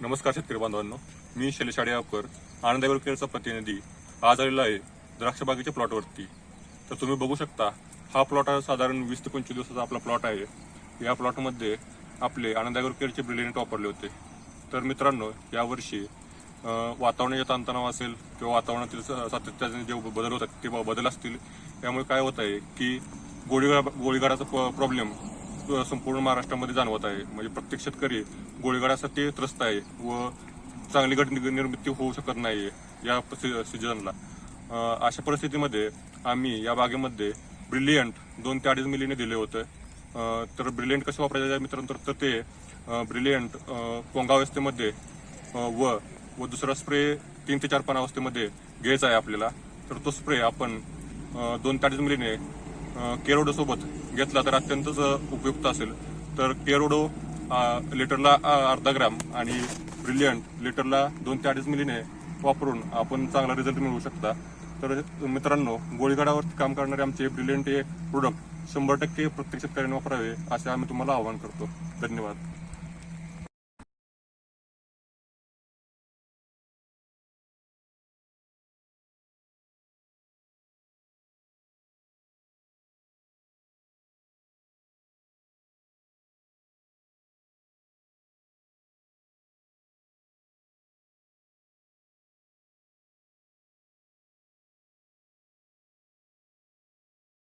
नमस्कार शेतकरी बांधवांनो मी शैलेश आडेगावकर आनंदावर केळचा प्रतिनिधी आज आलेला आहे द्राक्षबागेच्या प्लॉटवरती तर तुम्ही बघू शकता हा प्लॉट हा साधारण वीस ते पंचवीस दिवसाचा आपला प्लॉट आहे. या प्लॉटमध्ये आपले आनंदावर केळचे ब्रिलियंट वापरले होते. तर मित्रांनो यावर्षी अं, वातावरणाचा ताणतणाव असेल किंवा वातावरणातील स- सातत्याने जे बदल होतात ते बदल असतील. त्यामुळे काय होत आहे की गोळीगाडा गोळीगाडाचा प्रॉब्लेम संपूर्ण महाराष्ट्रामध्ये जाणवत आहे. म्हणजे प्रत्येक शेतकरी गोळीगाडासाठी त्रस्त आहे व चांगली गट निर्मिती होऊ शकत नाही या सीझनला अशा परिस्थितीमध्ये आम्ही या बागेमध्ये ब्रिलियंट दोन ते अडीच मिलीने दिले होते. तर ब्रिलियंट कसं वापरायचं आहे मित्रांनो? तर- ते ब्रिलियंट पोंगावस्थेमध्ये व व दुसरा स्प्रे तीन ते चार पानावस्थेमध्ये घ्यायचा आहे आपल्याला. तर तो स्प्रे आपण दोन ते अडीच मिलीने केरोडोसोबत घेतला तर अत्यंतच उपयुक्त असेल. तर केरोडो लिटरला अर्धा ग्रॅम आणि ब्रिलियंट लिटरला दोन ते अडीच मिलीने वापरून आपण चांगला रिझल्ट मिळवू शकता. तर मित्रांनो गोळीगाडावरती काम करणारे आमचे ब्रिलियंट हे प्रोडक्ट शंभर टक्के प्रत्येक शेतकऱ्यांनी वापरावे असे आम्ही तुम्हाला आवाहन करतो. धन्यवाद.